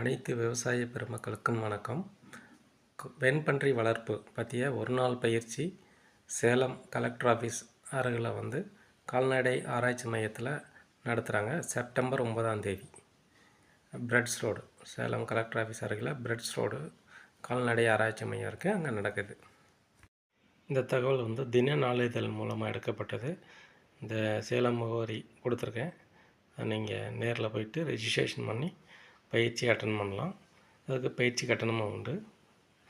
அனைத்து விவசாய பெருமக்களுக்கும் வணக்கம். வெண்பன்றி வளர்ப்பு பற்றிய ஒரு நாள் பயிற்சி சேலம் கலெக்டர் ஆஃபீஸ் அருகில் வந்து கால்நடை ஆராய்ச்சி மையத்தில் நடத்துகிறாங்க செப்டம்பர் ஒன்பதாம் தேதி. Breeds Road Salem collector office அருகில் பிரெட்ஸ் ரோடு கால்நடை ஆராய்ச்சி மையம் இருக்குது அங்கே நடக்குது. இந்த தகவல் வந்து தின நாளிதழ் மூலமாக எடுக்கப்பட்டது. இந்த சேலம் முகவரி கொடுத்துருக்கேன். நீங்கள் நேரில் போயிட்டு ரெஜிஸ்ட்ரேஷன் பண்ணி பயிற்சி அட்டன் பண்ணலாம். அதுக்கு பயிற்சி கட்டணமும் உண்டு.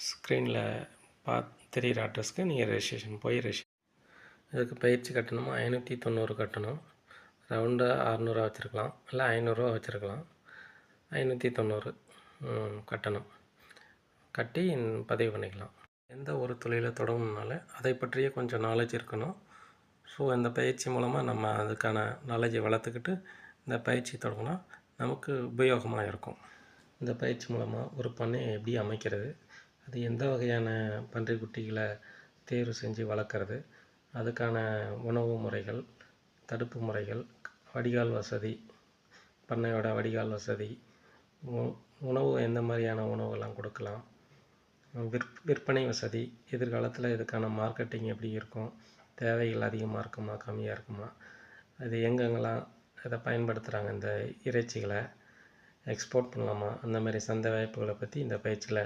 ஸ்க்ரீனில் பா தெரிகிற அட்ரஸ்க்கு நீங்கள் ரெஜிஸ்ட்ரேஷன் போய் ரெஜி இதுக்கு பயிற்சி கட்டணமும் ஐநூற்றி தொண்ணூறு கட்டணம். ரவுண்டாக அறநூறுவா வச்சுருக்கலாம். இல்லை ஐநூறுரூவா வச்சுருக்கலாம். ஐநூற்றி தொண்ணூறு கட்டணம். கட்டி பதிவு பண்ணிக்கலாம். எந்த ஒரு தொழிலை தொடங்கணுனால அதை பற்றிய கொஞ்சம் நாலேஜ் இருக்கணும். ஸோ இந்த பயிற்சி மூலமாக நம்ம அதுக்கான நாலேஜை வளர்த்துக்கிட்டு இந்த பயிற்சி தொடங்கினா நமக்கு உபயோகமாக இருக்கும். இந்த பயிற்சி மூலமாக ஒரு பண்ணையை எப்படி அமைக்கிறது? அது எந்த வகையான பன்றி குட்டிகளை தேர்வு செஞ்சு வளர்க்குறது? அதுக்கான உணவு முறைகள் தடுப்பு முறைகள் வடிகால் வசதி பண்ணையோட வடிகால் வசதி உ- உணவு எந்த மாதிரியான உணவுலாம் கொடுக்கலாம்? விற் விற்பனை வசதி எதிர்காலத்தில் இதுக்கான மார்க்கெட்டிங் எப்படி இருக்கும்? தேவைகள் அதிகமாக இருக்குமா கம்மியாக இருக்குமா? அது எங்கெங்கெல்லாம் இதை பயன்படுத்துகிறாங்க இந்த இறைச்சிகளை எக்ஸ்போர்ட் பண்ணலாமா? அந்த மாதிரி சந்தை வாய்ப்புகளை பற்றி இந்த பயிற்சியில்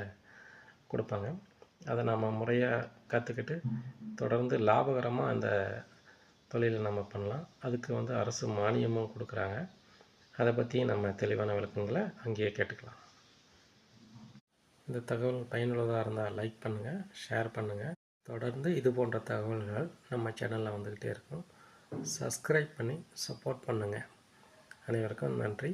கொடுப்பாங்க. அதை நாம் முறையாக கற்றுக்கிட்டு தொடர்ந்து லாபகரமாக அந்த தொழிலை நம்ம பண்ணலாம். அதுக்கு வந்து அரசு மானியமும் கொடுக்குறாங்க. அதை பற்றியும் நம்ம தெளிவான விளக்கங்களை அங்கேயே கேட்டுக்கலாம். இந்த தகவல் பயனுள்ளதாக இருந்தால் லைக் பண்ணுங்கள் ஷேர் பண்ணுங்கள் தொடர்ந்து இது போன்ற தகவல்கள் நம்ம சேனலில் வந்துக்கிட்டே இருக்கும். சப்ஸ்கிரைப் பண்ணி சப்போர்ட் பண்ணுங்கள் அனைவருக்கும் நன்றி.